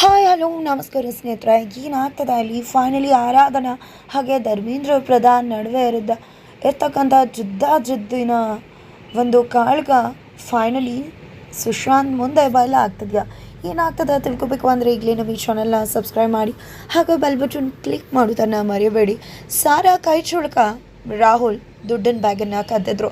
Hi, hello, ನಮಸ್ಕಾರ ಸ್ನೇಹಿತರ. ಏನಾಗ್ತದೆ ಅಲ್ಲಿ? ಫೈನಲಿ ಆರಾಧನಾ ಹಾಗೆ ಧರ್ಮೇಂದ್ರ ಪ್ರಧಾನ್ ನಡುವೆ ಇರುದ್ದ. ಇರ್ತಕ್ಕಂಥ ಜುದ್ದ ಜುದ್ದಿನ ಒಂದು ಕಾಳ್ಗ ಫೈನಲಿ ಸುಶಾಂತ್ ಮುಂದೆ ಬಲ್ಲ ಆಗ್ತದ್ಯಾ? ಏನಾಗ್ತದೆ ತಿಳ್ಕೊಬೇಕು ಅಂದರೆ ಈಗಲೇ ನಮ್ಮ ಈ ಚಾನಲ್ನ ಸಬ್ಸ್ಕ್ರೈಬ್ ಮಾಡಿ. ಹಾಗೆ ಬೆಲ್ ಕ್ಲಿಕ್ ಮಾಡೋದನ್ನು ಮರೆಯಬೇಡಿ ಸಾರಾ ಕೈ ಚುಳ್ಕ ರಾಹುಲ್ ದುಡ್ಡಿನ ಬ್ಯಾಗನ್ನ ಕದ್ದಿದ್ರು.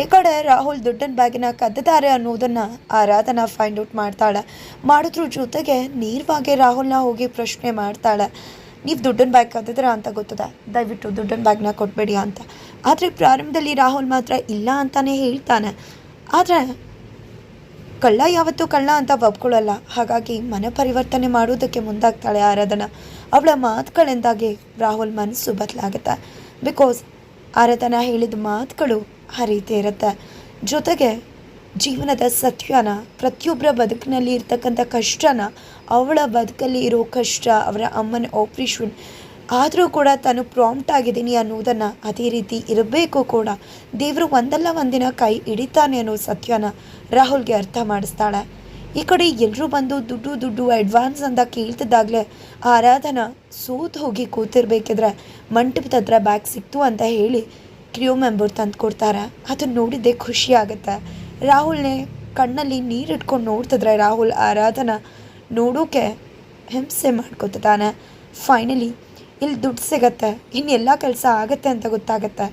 ಈ ಕಡೆ ರಾಹುಲ್ ದುಡ್ಡಿನ ಬ್ಯಾಗಿನ ಕದ್ದಿದ್ದಾರೆ ಅನ್ನೋದನ್ನು ಆರಾಧನಾ ಫೈಂಡ್ ಔಟ್ ಮಾಡ್ತಾಳೆ. ಮಾಡಿದ್ರ ಜೊತೆಗೆ ನೇರವಾಗಿ ರಾಹುಲ್ನ ಹೋಗಿ ಪ್ರಶ್ನೆ ಮಾಡ್ತಾಳೆ. ನೀವು ದುಡ್ಡಿನ ಬ್ಯಾಗ್ ಕದ್ದಿದ್ರ ಅಂತ ಗೊತ್ತದೆ? ದಯವಿಟ್ಟು ದುಡ್ಡಿನ ಬ್ಯಾಗ್ನ ಕೊಟ್ಬೇಡಿ ಅಂತ. ಆದರೆ ಪ್ರಾರಂಭದಲ್ಲಿ ರಾಹುಲ್ ಮಾತ್ರ ಇಲ್ಲ ಅಂತಾನೆ ಹೇಳ್ತಾನೆ. ಆದರೆ ಕಳ್ಳ ಯಾವತ್ತೂ ಕಳ್ಳ ಅಂತ ಒಪ್ಕೊಳ್ಳಲ್ಲ. ಹಾಗಾಗಿ ಮನ ಪರಿವರ್ತನೆ ಮಾಡೋದಕ್ಕೆ ಮುಂದಾಗ್ತಾಳೆ ಆರಾಧನಾ. ಅವಳ ಮಾತುಗಳಿಂದಾಗಿ ರಾಹುಲ್ ಮನಸ್ಸು ಬದಲಾಗುತ್ತೆ. ಬಿಕಾಸ್ ಆರಾಧನಾ ಹೇಳಿದ ಮಾತುಗಳು ಆ ರೀತಿ ಇರುತ್ತೆ. ಜೊತೆಗೆ ಜೀವನದ ಸತ್ಯನ, ಪ್ರತಿಯೊಬ್ಬರ ಬದುಕಿನಲ್ಲಿ ಇರ್ತಕ್ಕಂಥ ಕಷ್ಟನ, ಅವಳ ಬದುಕಲ್ಲಿ ಇರೋ ಕಷ್ಟ, ಅವರ ಅಮ್ಮನ ಆಪ್ರೇಷನ್ ಆದರೂ ಕೂಡ ತಾನು ಪ್ರಾಂಪ್ಟ್ ಆಗಿದ್ದೀನಿ ಅನ್ನೋದನ್ನು ಅದೇ ರೀತಿ ಇರಬೇಕು ಕೂಡ. ದೇವರು ಒಂದಲ್ಲ ಒಂದಿನ ಕೈ ಹಿಡಿತಾನೆ ಅನ್ನೋ ಸತ್ಯನ ರಾಹುಲ್ಗೆ ಅರ್ಥ ಮಾಡಿಸ್ತಾಳೆ. ಈ ಕಡೆ ಎಲ್ಲರೂ ಬಂದು ದುಡ್ಡು ದುಡ್ಡು ಅಡ್ವಾನ್ಸ್ ಅಂತ ಕೇಳ್ತಿದ್ದಾಗಲೇ ಆರಾಧನಾ ಸೋತು ಹೋಗಿ ಕೂತಿರ್ಬೇಕಿದ್ರೆ ಮಂಟಪದ ಹತ್ರ ಬ್ಯಾಗ್ ಸಿಕ್ತು ಅಂತ ಹೇಳಿ ಕ್ರಿಯೋ ಮೆಂಬರ್ ತಂದು ಕೊಡ್ತಾರೆ. ಅದನ್ನು ನೋಡಿದ್ದೆ ಖುಷಿ ಆಗುತ್ತೆ. ರಾಹುಲ್ನೇ ಕಣ್ಣಲ್ಲಿ ನೀರು ಇಟ್ಕೊಂಡು ನೋಡ್ತಿದ್ರೆ ರಾಹುಲ್ ಆರಾಧನಾ ನೋಡೋಕೆ ಹಿಂಸೆ ಮಾಡ್ಕೊತಾನೆ ಫೈನಲಿ ಇಲ್ಲಿ ದುಡ್ಡು ಸಿಗತ್ತೆ. ಇನ್ನು ಎಲ್ಲ ಕೆಲಸ ಆಗುತ್ತೆ ಅಂತ ಗೊತ್ತಾಗತ್ತೆ.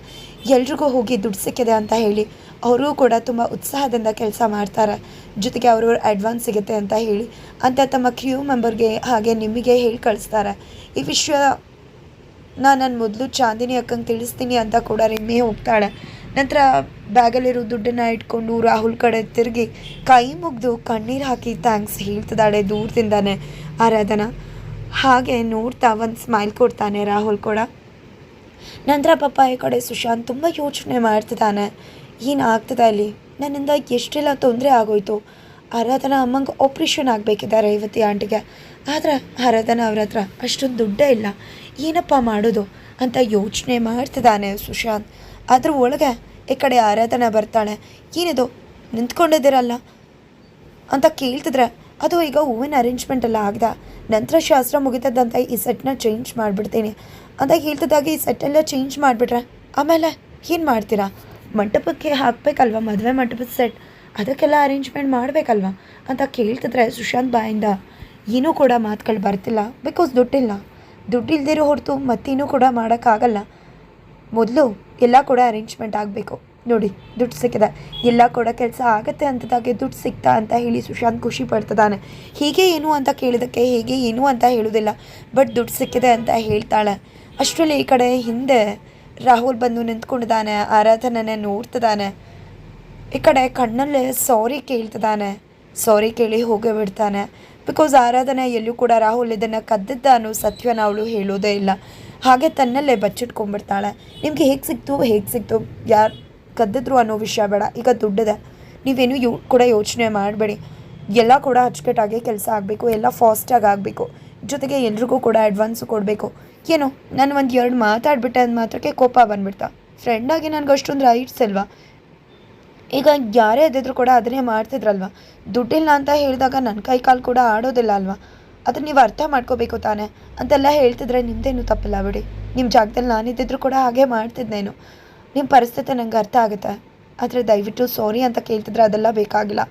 ಎಲ್ರಿಗೂ ಹೋಗಿ ದುಡ್ಡು ಸಿಕ್ಕಿದೆ ಅಂತ ಹೇಳಿ ಅವರು ಕೂಡ ತುಂಬ ಉತ್ಸಾಹದಿಂದ ಕೆಲಸ ಮಾಡ್ತಾರೆ. ಜೊತೆಗೆ ಅವ್ರವ್ರ ಅಡ್ವಾನ್ಸ್ ಸಿಗುತ್ತೆ ಅಂತ ಹೇಳಿ. ಅಂತ ತಮ್ಮ ಕ್ರ್ಯೂ ಮೆಂಬರ್ಗೆ ಹಾಗೆ ನಿಮಗೆ ಹೇಳಿ ಕಳಿಸ್ತಾರೆ. ಈ ವಿಷಯ ನಾನು ನನ್ನ ಮೊದಲು ಚಾಂದಿನಿ ಅಕ್ಕಂಗೆ ತಿಳಿಸ್ತೀನಿ ಅಂತ ಕೂಡ ರಿಮ್ಮೆ ಹೋಗ್ತಾಳೆ. ನಂತರ ಬ್ಯಾಗಲ್ಲಿರೋ ದುಡ್ಡನ್ನು ಇಟ್ಕೊಂಡು ರಾಹುಲ್ ಕಡೆ ತಿರುಗಿ ಕೈ ಮುಗಿದು ಕಣ್ಣೀರು ಹಾಕಿ ಥ್ಯಾಂಕ್ಸ್ ಹೇಳ್ತಿದ್ದಾಳೆ ದೂರದಿಂದಾನೆ ಆರಾಧನ. ಹಾಗೆ ನೋಡ್ತಾ ಒಂದು ಸ್ಮೈಲ್ ಕೊಡ್ತಾನೆ ರಾಹುಲ್ ಕೂಡ. ನಂತರ ಪಪ್ಪ ಈ ಕಡೆ ಸುಶಾಂತ್ ತುಂಬ ಯೋಚನೆ ಮಾಡ್ತಿದ್ದಾನೆ. ಏನಾಗ್ತದೆ ಅಲ್ಲಿ? ನನ್ನಿಂದ ಎಷ್ಟೆಲ್ಲ ತೊಂದರೆ ಆಗೋಯ್ತು. ಆರಾಧನ ಅಮ್ಮಂಗೆ ಆಪ್ರೇಷನ್ ಆಗಬೇಕಿದೆ ರೇವತಿ ಆಂಟಿಗೆ. ಆದರೆ ಆರಾಧನ ಅವ್ರ ಹತ್ರ ಅಷ್ಟೊಂದು ದುಡ್ಡೇ ಇಲ್ಲ. ಏನಪ್ಪ ಮಾಡೋದು? ಅಂತ ಯೋಚನೆ ಮಾಡ್ತಿದ್ದಾನೆ ಸುಶಾಂತ್. ಅದ್ರ ಒಳಗೆ ಈ ಕಡೆ ಆರಾಧನ ಬರ್ತಾಳೆ. ಏನಿದು? ನಿಂತ್ಕೊಂಡಿದ್ದೀರಲ್ಲ? ಅಂತ ಕೇಳ್ತಿದ್ರೆ, ಅದು ಈಗ ಹೂವಿನ ಅರೇಂಜ್ಮೆಂಟ್ ಎಲ್ಲ ಆಗ್ದ? ನಂತರ ಶಾಸ್ತ್ರ ಮುಗಿತದಂತ ಈ ಸೆಟ್ನ ಚೇಂಜ್ ಮಾಡಿಬಿಡ್ತೀನಿ. ಅಂತ ಹೇಳ್ತಿದ್ದಾಗ ಈ ಸೆಟ್ಟೆಲ್ಲ ಚೇಂಜ್ ಮಾಡಿಬಿಟ್ರೆ, ಆಮೇಲೆ ಏನು ಮಾಡ್ತೀರಾ? ಮಂಟಪಕ್ಕೆ ಹಾಕಬೇಕಲ್ವ? ಮದುವೆ ಮಂಟಪದ ಸೆಟ್ ಅದಕ್ಕೆಲ್ಲ ಅರೇಂಜ್ಮೆಂಟ್ ಮಾಡಬೇಕಲ್ವ? ಅಂತ ಕೇಳ್ತಿದ್ರೆ ಸುಶಾಂತ್ ಬಾಯಿಂದ ಏನೂ ಕೂಡ ಮಾತುಗಳು ಬರ್ತಿಲ್ಲ. ಬಿಕಾಸ್ ದುಡ್ಡಿಲ್ಲ. ದುಡ್ಡು ಇಲ್ದಿರೋ ಹೊರತು ಮತ್ತೇನೂ ಕೂಡ ಮಾಡೋಕ್ಕಾಗಲ್ಲ. ಮೊದಲು ಎಲ್ಲ ಕೂಡ ಅರೇಂಜ್ಮೆಂಟ್ ಆಗಬೇಕು. ನೋಡಿ, ದುಡ್ಡು ಸಿಕ್ಕಿದೆ. ಎಲ್ಲ ಕೂಡ ಕೆಲಸ ಆಗುತ್ತೆ ಅಂತದಾಗೆ ದುಡ್ಡು ಸಿಗ್ತಾ ಅಂತ ಹೇಳಿ ಸುಶಾಂತ್ ಖುಷಿ ಪಡ್ತದಾನೆ ಹೀಗೆ ಏನು ಅಂತ ಕೇಳಿದಕ್ಕೆ ಹೇಗೆ ಏನು ಅಂತ ಹೇಳೋದಿಲ್ಲ. ಬಟ್ ದುಡ್ಡು ಸಿಕ್ಕಿದೆ ಅಂತ ಹೇಳ್ತಾಳೆ. ಅಷ್ಟರಲ್ಲಿ ಈ ಕಡೆ ಹಿಂದೆ ರಾಹುಲ್ ಬಂದು ನಿಂತ್ಕೊಂಡಿದ್ದಾನೆ ಆರಾಧನೆ ನೋಡ್ತಿದ್ದಾನೆ. ಈ ಕಡೆ ಕಣ್ಣಲ್ಲೇ ಸಾರಿ ಕೇಳ್ತಿದ್ದಾನೆ. ಸಾರಿ ಕೇಳಿ ಹೋಗೇ ಬಿಡ್ತಾನೆ. ಬಿಕಾಸ್ ಆರಾಧನೆ ಎಲ್ಲೂ ಕೂಡ ರಾಹುಲ್ ಇದನ್ನು ಕದ್ದಿದ್ದ ಅನ್ನೋ ಸತ್ಯನ ಅವಳು ಹೇಳೋದೇ ಇಲ್ಲ. ಹಾಗೆ ತನ್ನಲ್ಲೇ ಬಚ್ಚಿಟ್ಕೊಂಡ್ಬಿಡ್ತಾಳೆ. ನಿಮಗೆ ಹೇಗೆ ಸಿಕ್ತು ಹೇಗೆ ಸಿಕ್ತು, ಯಾರು ಕದ್ದಿದ್ರು ಅನ್ನೋ ವಿಷಯ ಬೇಡ. ಈಗ ದುಡ್ಡಿದೆ. ನೀವೇನು ಯೋ, ಕೂಡ ಯೋಚನೆ ಮಾಡಬೇಡಿ. ಎಲ್ಲ ಕೂಡ ಅಚ್ಚುಕಟ್ಟಾಗಿ ಕೆಲಸ ಆಗಬೇಕು, ಎಲ್ಲ ಫಾಸ್ಟಾಗಿ ಆಗಬೇಕು. ಜೊತೆಗೆ ಎಲ್ರಿಗೂ ಕೂಡ ಅಡ್ವಾನ್ಸು ಕೊಡಬೇಕು. ಏನು, ನಾನು ಒಂದು ಎರಡು ಮಾತಾಡ್ಬಿಟ್ಟೆ ಅಂದ ಮಾತ್ರಕ್ಕೆ ಕೋಪ ಬಂದ್ಬಿಡ್ತಾ. ಫ್ರೆಂಡಾಗಿ ನನಗೆ ಅಷ್ಟೊಂದು ರೈಟ್ಸ್ ಅಲ್ವಾ ಈಗ ಯಾರೇ ಎದ್ದಿದ್ರು ಕೂಡ ಅದನ್ನೇ ಮಾಡ್ತಿದ್ರಲ್ವ? ದುಡ್ಡಿಲ್ಲ ಅಂತ ಹೇಳಿದಾಗ ನನ್ನ ಕೈ ಕಾಲು ಕೂಡ ಆಡೋದಿಲ್ಲ ಅಲ್ವಾ? ಅದನ್ನ ನೀವು ಅರ್ಥ ಮಾಡ್ಕೋಬೇಕು ತಾನೆ. ಅಂತೆಲ್ಲ ಹೇಳ್ತಿದ್ರೆ ನಿಮ್ಮದೇನು ತಪ್ಪಲ್ಲ ಬಿಡಿ. ನಿಮ್ಮ ಜಾಗದಲ್ಲಿ ನಾನಿದ್ದಿದ್ರು ಕೂಡ ಹಾಗೆ ಮಾಡ್ತಿದ್ದೇನು ನಿಮ್ಮ ಪರಿಸ್ಥಿತಿ ನಂಗೆ ಅರ್ಥ ಆಗುತ್ತೆ. ಆದರೆ ದಯವಿಟ್ಟು ಸಾರಿ ಅಂತ ಕೇಳ್ತಿದ್ರೆ ಅದೆಲ್ಲ ಬೇಕಾಗಿಲ್ಲ.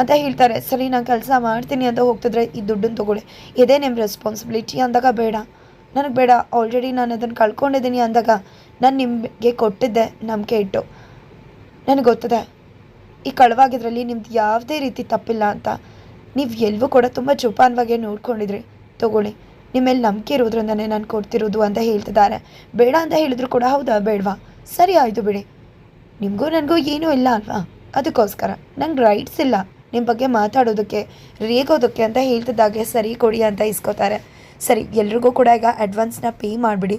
ಅಂತ ಹೇಳ್ತಾರೆ. ಸರಿ, ನಾನು ಕೆಲಸ ಮಾಡ್ತೀನಿ ಅಂತ ಹೋಗ್ತಿದ್ರೆ ಈ ದುಡ್ಡನ್ನು ತೊಗೊಳ್ಳಿ. ಇದೇ ನಿಮ್ಮ ರೆಸ್ಪಾನ್ಸಿಬಿಲಿಟಿ ಅಂದಾಗ ಬೇಡ. ನನಗೆ ಬೇಡ ಆಲ್ರೆಡಿ ನಾನು ಅದನ್ನು ಕಳ್ಕೊಂಡಿದ್ದೀನಿ ಅಂದಾಗ ನಾನು ನಿಮಗೆ ಕೊಟ್ಟಿದ್ದೆ ನಂಬಿಕೆ ಇಟ್ಟು. ನನಗೆ ಗೊತ್ತದೆ, ಈ ಕಳವಾಗಿದ್ರಲ್ಲಿ ನಿಮ್ದು ಯಾವುದೇ ರೀತಿ ತಪ್ಪಿಲ್ಲ ಅಂತ. ನೀವು ಎಲ್ವೂ ಕೂಡ ತುಂಬ ಜೋಪಾನವಾಗಿ ನೋಡ್ಕೊಂಡಿದ್ರಿ. ತಗೊಳ್ಳಿ ನಿಮ್ಮ ಮೇಲೆ ನಂಬಿಕೆ ಇರೋದ್ರಿಂದನೇ ನಾನು ಕೊಡ್ತಿರೋದು ಅಂತ ಹೇಳ್ತಿದ್ದಾರೆ. ಬೇಡ ಅಂತ ಹೇಳಿದ್ರು ಕೂಡ ಹೌದಾ ಬೇಡವಾ? ಸರಿ ಆಯಿತು ಬಿಡಿ. ನಿಮಗೂ ನನಗೂ ಏನೂ ಇಲ್ಲ ಅಲ್ವಾ? ಅದಕ್ಕೋಸ್ಕರ, ನಂಗೆ ರೈಟ್ಸ್ ಇಲ್ಲ. ನಿಮ್ಮ ಬಗ್ಗೆ ಮಾತಾಡೋದಕ್ಕೆ, ರೇಗೋದಕ್ಕೆ ಅಂತ ಹೇಳ್ತಿದ್ದಾಗೆ ಸರಿ ಕೊಡಿ ಅಂತ ಇಸ್ಕೋತಾರೆ. ಸರಿ, ಎಲ್ರಿಗೂ ಕೂಡ ಈಗ ಅಡ್ವಾನ್ಸ್ನ ಪೇ ಮಾಡಿಬಿಡಿ.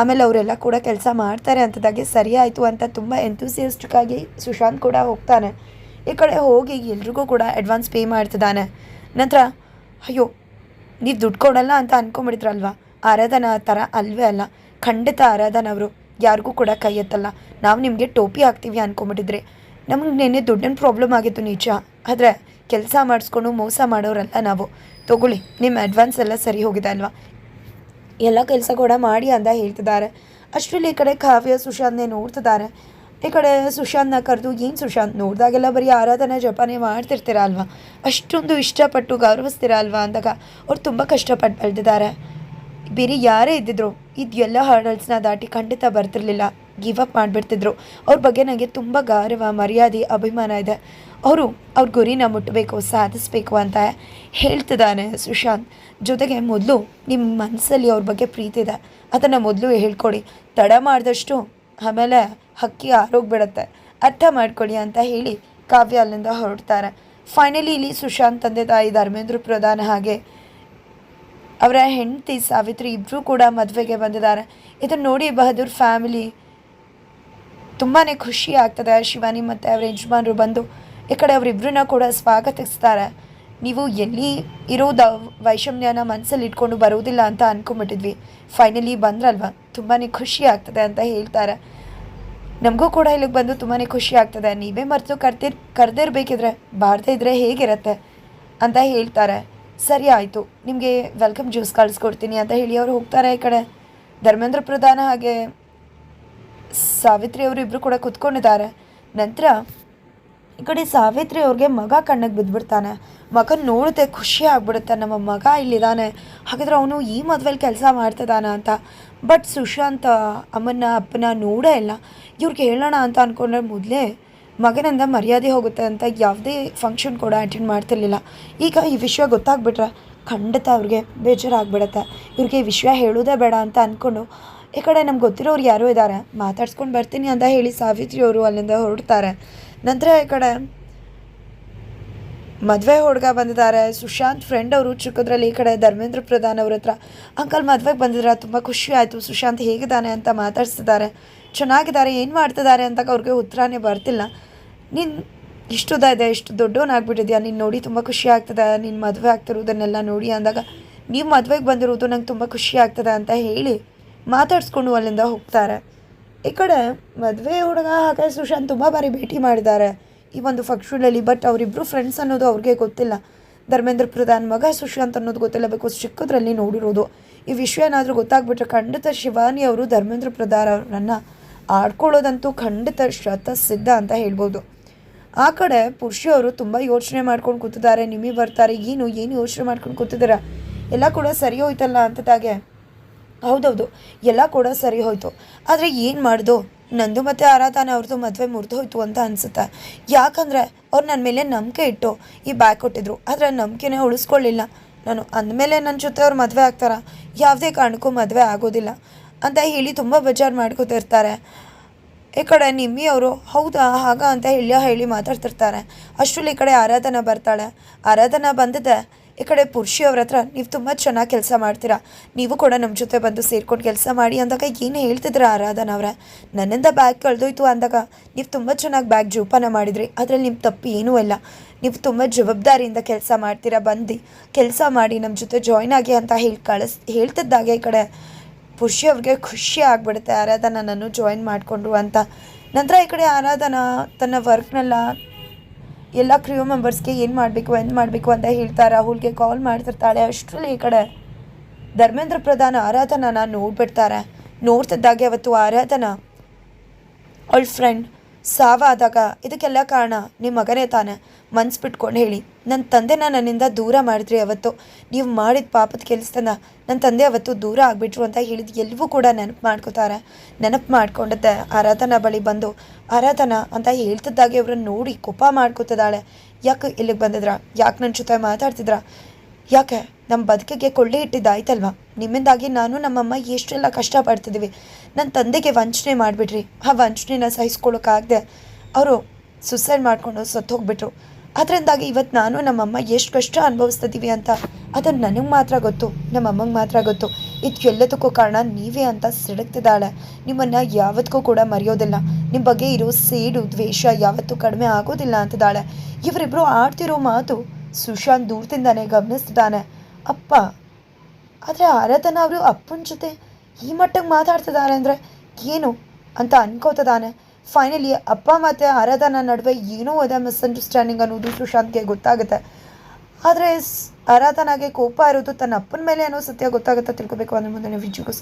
ಆಮೇಲೆ ಅವರೆಲ್ಲ ಕೂಡ ಕೆಲಸ ಮಾಡ್ತಾರೆ ಅಂತದಾಗೆ ಸರಿ ಆಯಿತು ಅಂತ ತುಂಬ ಎಂಥೂಸಿಯಸ್ಟಿಕ್ಕಾಗಿ ಸುಶಾಂತ್ ಕೂಡ ಹೋಗ್ತಾನೆ. ಈ ಕಡೆ ಹೋಗಿ ಎಲ್ರಿಗೂ ಕೂಡ ಅಡ್ವಾನ್ಸ್ ಪೇ ಮಾಡ್ತಿದ್ದಾನೆ. ನಂತರ, ಅಯ್ಯೋ, ನೀವು ದುಡ್ಡು ಕೊಡಲ್ಲ ಅಂತ ಅಂದ್ಕೊಂಬಿಡಿದ್ರಲ್ವಾ ಆರಾಧನ ಆ ಥರ ಅಲ್ವೇ ಅಲ್ಲ. ಖಂಡಿತ ಆರಾಧನ ಅವರು. ಯಾರಿಗೂ ಕೂಡ ಕೈ ಎತ್ತಲ್ಲ. ನಾವು ನಿಮಗೆ ಟೋಪಿ ಹಾಕ್ತೀವಿ ಅಂದ್ಕೊಂಬಿಟ್ಟಿದ್ರಿ ನಮಗೆ ನಿನ್ನೆ ದುಡ್ಡಿನ ಪ್ರಾಬ್ಲಮ್ ಆಗಿತ್ತು ನಿಜ. ಆದರೆ ಕೆಲಸ ಮಾಡಿಸ್ಕೊಂಡು ಮೋಸ ಮಾಡೋರಲ್ಲ ನಾವು. ತಗೊಳ್ಳಿ ನಿಮ್ಮ ಅಡ್ವಾನ್ಸ್ ಎಲ್ಲ ಸರಿ ಹೋಗಿದೆ ಅಲ್ವಾ? ಎಲ್ಲ ಕೆಲಸ ಕೂಡ ಮಾಡಿ ಅಂತ ಹೇಳ್ತಿದ್ದಾರೆ. ಅಷ್ಟರಲ್ಲಿ ಈ ಕಡೆ ಕಾವ್ಯ, ಸುಶಾಂತ್ನೇ ನೋಡ್ತಿದ್ದಾರೆ. ಈ ಕಡೆ ಸುಶಾಂತ್ನ ಕರೆದು ಏನು ಸುಶಾಂತ್, ನೋಡಿದಾಗೆಲ್ಲ ಬರೀ ಆರಾಧನೆ, ಜಪಾನೆ ಮಾಡ್ತಿರ್ತೀರ ಅಲ್ವಾ? ಅಷ್ಟೊಂದು ಇಷ್ಟಪಟ್ಟು ಗೌರವಿಸ್ತೀರ ಅಲ್ವಾ ಅಂದಾಗ ಅವ್ರು ತುಂಬ ಕಷ್ಟಪಟ್ಟು ಬೆಳೆದಿದ್ದಾರೆ. ಬೇರೆ ಯಾರೇ ಇದ್ದಿದ್ರು ಇದೆಲ್ಲ ಹರ್ಡಲ್ಸ್ನ ದಾಟಿ ಖಂಡಿತ ಬರ್ತಿರ್ಲಿಲ್ಲ. ಗಿವ್ ಅಪ್ ಮಾಡಿಬಿಡ್ತಿದ್ರು. ಅವ್ರ ಬಗ್ಗೆ ನನಗೆ ತುಂಬ ಗೌರವ, ಮರ್ಯಾದೆ, ಅಭಿಮಾನ ಇದೆ. ಅವರು ಅವ್ರ ಗುರಿನ ಮುಟ್ಟಬೇಕು ಸಾಧಿಸ್ಬೇಕು ಅಂತ ಹೇಳ್ತಿದ್ದಾನೆ ಸುಶಾಂತ್. ಜೊತೆಗೆ ಮೊದಲು ನಿಮ್ಮ ಮನಸ್ಸಲ್ಲಿ ಅವ್ರ ಬಗ್ಗೆ ಪ್ರೀತಿ ಇದೆ. ಅದನ್ನು ಮೊದಲು ಹೇಳ್ಕೊಡಿ. ತಡ ಮಾಡಿದಷ್ಟು ಆಮೇಲೆ ಹಕ್ಕಿ ಆರೋಗ್ಬಿಡತ್ತೆ ಅರ್ಥ ಮಾಡ್ಕೊಳ್ಳಿ ಅಂತ ಹೇಳಿ ಕಾವ್ಯ ಅಲ್ಲಿಂದ ಹೊರಡ್ತಾರೆ. ಫೈನಲಿ ಇಲ್ಲಿ ಸುಶಾಂತ್ ತಂದೆ ತಾಯಿ ಧರ್ಮೇಂದ್ರ ಪ್ರಧಾನ ಹಾಗೆ ಅವರ ಹೆಂಡತಿ ಸಾವಿತ್ರಿ ಇಬ್ಬರೂ ಕೂಡ ಮದುವೆಗೆ ಬಂದಿದ್ದಾರೆ. ಇದನ್ನು ನೋಡಿ ಬಹದ್ದೂರ್ ಫ್ಯಾಮಿಲಿ ತುಂಬಾ ಖುಷಿ ಆಗ್ತದೆ. ಶಿವಾನಿ ಮತ್ತು ಅವರ ಯಜಮಾನರು ಬಂದು ಈ ಕಡೆ ಅವರಿಬ್ಬರನ್ನ ಕೂಡ ಸ್ವಾಗತಿಸ್ತಾರೆ. ನೀವು ಎಲ್ಲಿ ಇರೋದ ವೈಷಮ್ಯನ ಮನಸ್ಸಲ್ಲಿ ಇಟ್ಕೊಂಡು ಬರೋದಿಲ್ಲ ಅಂತ ಅಂದ್ಕೊಂಬಿಟ್ಟಿದ್ವಿ ಫೈನಲಿ ಬಂದ್ರಲ್ವ? ತುಂಬಾ ಖುಷಿ ಆಗ್ತದೆ ಅಂತ ಹೇಳ್ತಾರೆ. ನಮಗೂ ಕೂಡ ಇಲ್ಲಿಗೆ ಬಂದು ತುಂಬಾ ಖುಷಿ ಆಗ್ತದೆ. ನೀವೇ ಮರೆತು ಕರ್ತಿರ್ ಕರೆದಿರ್ಬೇಕಿದ್ರೆ ಬಾರ್ದೇ ಇದ್ರೆ ಹೇಗಿರುತ್ತೆ ಅಂತ ಹೇಳ್ತಾರೆ. ಸರಿ ಆಯಿತು, ನಿಮಗೆ ವೆಲ್ಕಮ್ ಜ್ಯೂಸ್ ಕಳಿಸ್ಕೊಡ್ತೀನಿ ಅಂತ ಹೇಳಿ ಅವ್ರು ಹೋಗ್ತಾರೆ ಈ ಕಡೆ. ಧರ್ಮೇಂದ್ರ ಪ್ರಧಾನ ಹಾಗೆ ಸಾವಿತ್ರಿ ಅವರು ಇಬ್ಬರು ಕೂಡ ಕುತ್ಕೊಂಡಿದ್ದಾರೆ. ನಂತರ ಈ ಕಡೆ ಸಾವಿತ್ರಿ ಅವ್ರಿಗೆ ಮಗ ಕಣ್ಣಿಗೆ ಬಿದ್ದುಬಿಡ್ತಾನೆ ಮಗ ನೋಡುತ್ತೆ, ಖುಷಿ ಆಗ್ಬಿಡುತ್ತೆ, ನಮ್ಮ ಮಗ ಇಲ್ಲಿದ್ದಾನೆ ಹಾಗಾದ್ರೆ ಅವನು ಈ ಮದುವೆಲಿ ಕೆಲಸ ಮಾಡ್ತಿದ್ದಾನ ಅಂತ. ಬಟ್ ಸುಶಾಂತ್ ಅಮ್ಮನ ಅಪ್ಪನ ನೋಡೇ ಇಲ್ಲ. ಇವ್ರಿಗೆ ಹೇಳೋಣ ಅಂತ ಅಂದ್ಕೊಂಡ್ರೆ ಮೊದಲೇ ಮಗನಿಂದ ಮರ್ಯಾದೆ ಹೋಗುತ್ತೆ ಅಂತ ಯಾವುದೇ ಫಂಕ್ಷನ್ ಕೂಡ ಅಟೆಂಡ್ ಮಾಡ್ತಿರ್ಲಿಲ್ಲ. ಈಗ ಈ ವಿಷಯ ಗೊತ್ತಾಗ್ಬಿಟ್ರೆ ಖಂಡಿತ ಅವ್ರಿಗೆ ಬೇಜಾರಾಗ್ಬಿಡತ್ತೆ. ಇವ್ರಿಗೆ ಈ ವಿಷಯ ಹೇಳೋದೇ ಬೇಡ ಅಂತ ಅಂದ್ಕೊಂಡು ಈ ಕಡೆ ನಮ್ಗೆ ಗೊತ್ತಿರೋರು ಯಾರೋ ಇದ್ದಾರೆ ಮಾತಾಡ್ಸ್ಕೊಂಡು ಬರ್ತೀನಿ ಅಂತ ಹೇಳಿ ಸಾವಿತ್ರಿ ಅವರು ಅಲ್ಲಿಂದ ಹೊರಡ್ತಾರೆ. ನಂತರ ಈ ಕಡೆ ಮದುವೆ ಹುಡುಗ ಬಂದಿದ್ದಾರೆ. ಸುಶಾಂತ್ ಫ್ರೆಂಡ್ ಅವರು ಚಿಕ್ಕದ್ರಲ್ಲಿ ಈ ಕಡೆ ಧರ್ಮೇಂದ್ರ ಪ್ರಧಾನ್ ಅವ್ರ ಹತ್ರ. ಅಂಕಲ್ ಮದುವೆಗೆ ಬಂದಿದ್ರೆ, ತುಂಬ ಖುಷಿ ಆಯಿತು. ಸುಶಾಂತ್ ಹೇಗಿದ್ದಾನೆ ಅಂತ ಮಾತಾಡ್ಸ್ತಿದ್ದಾರೆ. ಚೆನ್ನಾಗಿದ್ದಾರೆ, ಏನು ಮಾಡ್ತಿದ್ದಾರೆ ಅಂತ ಅವ್ರಿಗೆ ಉತ್ತರನೇ ಬರ್ತಿಲ್ಲ. ನೀನು ಇಷ್ಟು ಇದೆ, ಇಷ್ಟು ದೊಡ್ಡವನಾಗ್ಬಿಟ್ಟಿದ್ಯಾ ನೀನು ನೋಡಿ ತುಂಬ ಖುಷಿ ಆಗ್ತದೆ ನಿನ್ನ ಮದುವೆ ಆಗ್ತಿರೋದನ್ನೆಲ್ಲ ನೋಡಿ ಅಂದಾಗ ನೀವು ಮದುವೆಗೆ ಬಂದಿರೋದು ನಂಗೆ ತುಂಬ ಖುಷಿ ಆಗ್ತದೆ ಅಂತ ಹೇಳಿ ಮಾತಾಡಿಸ್ಕೊಂಡು ಅಲ್ಲಿಂದ ಹೋಗ್ತಾರೆ. ಈ ಕಡೆ ಮದುವೆ ಹುಡುಗ ಹಾಗೆ ಸುಶಾಂತ್ ತುಂಬ ಬಾರಿ ಭೇಟಿ ಮಾಡಿದ್ದಾರೆ ಈ ಒಂದು ಫಂಕ್ಷನಲ್ಲಿ ಬಟ್ ಅವರಿಬ್ಬರು ಫ್ರೆಂಡ್ಸ್ ಅನ್ನೋದು ಅವ್ರಿಗೆ ಗೊತ್ತಿಲ್ಲ. ಧರ್ಮೇಂದ್ರ ಪ್ರಧಾನ್ ಮಗ ಸುಶಾಂತ್ ಅನ್ನೋದು ಗೊತ್ತಿಲ್ಲ ಬಿಕಾಸ್ ಚಿಕ್ಕದ್ರಲ್ಲಿ ನೋಡಿರೋದು. ಈ ವಿಷಯ ಏನಾದರೂ ಗೊತ್ತಾಗ್ಬಿಟ್ರೆ ಖಂಡಿತ ಶಿವಾನಿ ಅವರು ಧರ್ಮೇಂದ್ರ ಪ್ರಧಾನ್ ಅವರನ್ನು ಆಡ್ಕೊಳ್ಳೋದಂತೂ ಖಂಡಿತ ಶತ ಸಿದ್ಧ ಅಂತ ಹೇಳ್ಬೋದು. ಆ ಕಡೆ ಪುರುಷರು ತುಂಬ ಯೋಚನೆ ಮಾಡ್ಕೊಂಡು ಕೂತಿದ್ದಾರೆ. ನಿಮಗೆ ಬರ್ತಾರೆ, ಏನು ಏನು ಯೋಚನೆ ಮಾಡ್ಕೊಂಡು ಕೂತಿದ್ದೀರಾ? ಎಲ್ಲ ಕೂಡ ಸರಿ ಹೋಯ್ತಲ್ಲ ಅಂತದಾಗೆ ಹೌದೌದು, ಎಲ್ಲ ಕೂಡ ಸರಿ ಹೋಯ್ತು. ಆದರೆ ಏನು ಮಾಡ್ದು? ನಂದು ಮತ್ತು ಆರಾಧನೆ ಅವ್ರದ್ದು ಮದುವೆ ಮುರಿದು ಹೋಯ್ತು ಅಂತ ಅನಿಸುತ್ತೆ. ಯಾಕಂದರೆ ಅವ್ರು ನನ್ನ ಮೇಲೆ ನಂಬಿಕೆ ಇಟ್ಟು ಈ ಬ್ಯಾಗ್ ಕೊಟ್ಟಿದ್ರು. ಆದರೆ ನಂಬಿಕೆನೇ ಉಳಿಸ್ಕೊಳ್ಳಿಲ್ಲ. ನಾನು ಅಂದಮೇಲೆ ನನ್ನ ಜೊತೆ ಅವ್ರು ಮದುವೆ ಆಗ್ತಾರ? ಯಾವುದೇ ಕಾರಣಕ್ಕೂ ಮದುವೆ ಆಗೋದಿಲ್ಲ ಅಂತ ಹೇಳಿ ತುಂಬ ಬೇಜಾರು ಮಾಡ್ಕೊತಿರ್ತಾರೆ. ಈ ಕಡೆ ನಿಮ್ಮಿ ಅವರು, ಹೌದಾ, ಹಾಗ ಅಂತ ಹೇಳಿ ಹೇಳಿ ಮಾತಾಡ್ತಿರ್ತಾರೆ. ಅಷ್ಟರಲ್ಲಿ ಈ ಕಡೆ ಆರಾಧನಾ ಬರ್ತಾಳೆ. ಆರಾಧನಾ ಬಂದಿದೆ. ಈ ಕಡೆ ಪುರುಷಿ ಅವ್ರ ಹತ್ರ ನೀವು ತುಂಬ ಚೆನ್ನಾಗಿ ಕೆಲಸ ಮಾಡ್ತೀರಾ. ನೀವು ಕೂಡ ನಮ್ಮ ಜೊತೆ ಬಂದು ಸೇರ್ಕೊಂಡು ಕೆಲಸ ಮಾಡಿ ಅಂದಾಗ ಏನು ಹೇಳ್ತಿದ್ರ ಆರಾಧನಾ ಅವರ? ನನ್ನಿಂದ ಬ್ಯಾಗ್ ಕಳೆದೋಯ್ತು ಅಂದಾಗ ನೀವು ತುಂಬ ಚೆನ್ನಾಗಿ ಬ್ಯಾಗ್ ಜೋಪಾನ ಮಾಡಿದ್ರಿ. ಅದರಲ್ಲಿ ನಿಮ್ಮ ತಪ್ಪು ಏನೂ ಇಲ್ಲ. ನೀವು ತುಂಬ ಜವಾಬ್ದಾರಿಯಿಂದ ಕೆಲಸ ಮಾಡ್ತೀರಾ. ಬಂದು ಕೆಲಸ ಮಾಡಿ ನಮ್ಮ ಜೊತೆ ಜಾಯ್ನ್ ಆಗಿ ಅಂತ ಹೇಳಿ ಕಳಿಸ್ ಹೇಳ್ತಿದ್ದಾಗೆ ಈ ಕಡೆ. ಪುರುಷಿ ಅವ್ರಿಗೆ ಖುಷಿ ಆಗಿಬಿಡುತ್ತೆ ಆರಾಧನಾ ನಾನು ಜಾಯಿನ್ ಮಾಡಿಕೊಂಡ್ರು ಅಂತ. ನಂತರ ಈ ಕಡೆ ಆರಾಧನಾ ತನ್ನ ವರ್ಕ್ನೆಲ್ಲ ಎಲ್ಲ ಕ್ರ್ಯೂ ಮೆಂಬರ್ಸ್ಗೆ ಏನು ಮಾಡಬೇಕು ಏನು ಮಾಡಬೇಕು ಅಂತ ಹೇಳ್ತಾರೆ ರಾಹುಲ್ಗೆ ಕಾಲ್ ಮಾಡ್ತಿರ್ತಾಳೆ. ಅಷ್ಟರಲ್ಲಿ ಈ ಕಡೆ ಧರ್ಮೇಂದ್ರ ಪ್ರಧಾನ ಆರಾಧನಾನ ನೋಡ್ಬಿಡ್ತಾರೆ. ನೋಡ್ತಿದ್ದಾಗೆ ಅವತ್ತು ಆರಾಧನಾ ಅವಳ ಫ್ರೆಂಡ್ ಸಾವಾದಾಗ, ಇದಕ್ಕೆಲ್ಲ ಕಾರಣ ನಿಮ್ಮ ಮಗನೇ ತಾನೆ. ಮನ್ಸು ಬಿಟ್ಕೊಂಡು ಹೇಳಿ. ನನ್ನ ತಂದೆನ ನನ್ನಿಂದ ದೂರ ಮಾಡಿದ್ರಿ ಅವತ್ತು. ನೀವು ಮಾಡಿದ ಪಾಪದ ಕೆಲಸನ ನನ್ನ ತಂದೆ ಅವತ್ತು ದೂರ ಆಗಿಬಿಟ್ರು ಅಂತ ಹೇಳಿದ ಎಲ್ಲವೂ ಕೂಡ ನೆನಪು ಮಾಡ್ಕೋತಾರೆ. ನೆನಪು ಮಾಡ್ಕೊಂಡದ್ದೆ ಆರಾಧನಾ ಬಳಿ ಬಂದು, ಆರಾಧನಾ ಅಂತ ಹೇಳ್ತಿದ್ದಾಗೆ ಅವ್ರನ್ನ ನೋಡಿ ಕೋಪ ಮಾಡ್ಕೋತಿದ್ದಾಳೆ. ಯಾಕೆ ಇಲ್ಲಿಗೆ ಬಂದಿದ್ರ? ಯಾಕೆ ನನ್ನ ಜೊತೆ ಮಾತಾಡ್ತಿದ್ರ? ಯಾಕೆ? ನಮ್ಮ ಬದುಕಿಗೆ ಕೊಳ್ಳೆ ಇಟ್ಟಿದ್ದಾಯ್ತಲ್ವಾ? ನಿಮ್ಮಿಂದಾಗಿ ನಾನು ನಮ್ಮಮ್ಮ ಎಷ್ಟೆಲ್ಲ ಕಷ್ಟಪಡ್ತಿದ್ದೀವಿ ನನ್ನ ತಂದೆಗೆ ವಂಚನೆ ಮಾಡಿಬಿಟ್ರಿ. ಆ ವಂಚನೆನ ಸಹಿಸ್ಕೊಳ್ಳೋಕ್ಕಾಗದೆ ಅವರು ಸುಸೈಡ್ ಮಾಡಿಕೊಂಡು ಸತ್ತೋಗ್ಬಿಟ್ರು. ಅದರಿಂದಾಗಿ ಇವತ್ತು ನಾನು ನಮ್ಮಮ್ಮ ಎಷ್ಟು ಕಷ್ಟ ಅನುಭವಿಸ್ತಿದ್ದೀವಿ ಅಂತ. ಅದು ನನಗೆ ಮಾತ್ರ ಗೊತ್ತು, ನಮ್ಮಮ್ಮಂಗೆ ಮಾತ್ರ ಗೊತ್ತು. ಇದು ಎಲ್ಲದಕ್ಕೂ ಕಾರಣ ನೀವೇ ಅಂತ ಸಿಡುಕ್ತಿದ್ದಾಳೆ. ನಿಮ್ಮನ್ನು ಯಾವತ್ತಿಗೂ ಕೂಡ ಮರೆಯೋದಿಲ್ಲ. ನಿಮ್ಮ ಬಗ್ಗೆ ಇರೋ ಸೇಡು, ದ್ವೇಷ ಯಾವತ್ತೂ ಕಡಿಮೆ ಆಗೋದಿಲ್ಲ ಅಂತಿದ್ದಾಳೆ. ಇವರಿಬ್ಬರು ಆಡ್ತಿರೋ ಮಾತು ಸುಶಾಂತ್ ದೂರದಿಂದಾನೆ ಗಮನಿಸ್ತಿದ್ದಾನೆ. ಅಪ್ಪ, ಆದರೆ ಆರಾಧನ ಅವರು ಅಪ್ಪನ ಜೊತೆ ಈ ಮಟ್ಟಕ್ಕೆ ಮಾತಾಡ್ತಿದ್ದಾರೆ ಅಂದರೆ ಏನು ಅಂತ ಅನ್ಕೋತಿದ್ದಾನೆ. ಫೈನಲಿ ಅಪ್ಪ ಮತ್ತು ಆರಾಧನಾ ನಡುವೆ ಏನೋ ಇದೆ ಮಿಸ್ಅಂಡರ್ಸ್ಟ್ಯಾಂಡಿಂಗ್ ಅನ್ನೋದು ಸುಶಾಂತ್ಗೆ ಗೊತ್ತಾಗುತ್ತೆ. ಆದರೆ ಆರಾಧನಾಗೆ ಕೋಪ ಇರೋದು ತನ್ನ ಅಪ್ಪನ ಮೇಲೆ ಅನ್ನೋ ಸತ್ಯ ಗೊತ್ತಾಗುತ್ತೆ ತಿಳ್ಕೊಬೇಕು ಅಂದರೆ ಮುಂದೆ ವಿಡಿಯೋಗೋಸ್ಕರ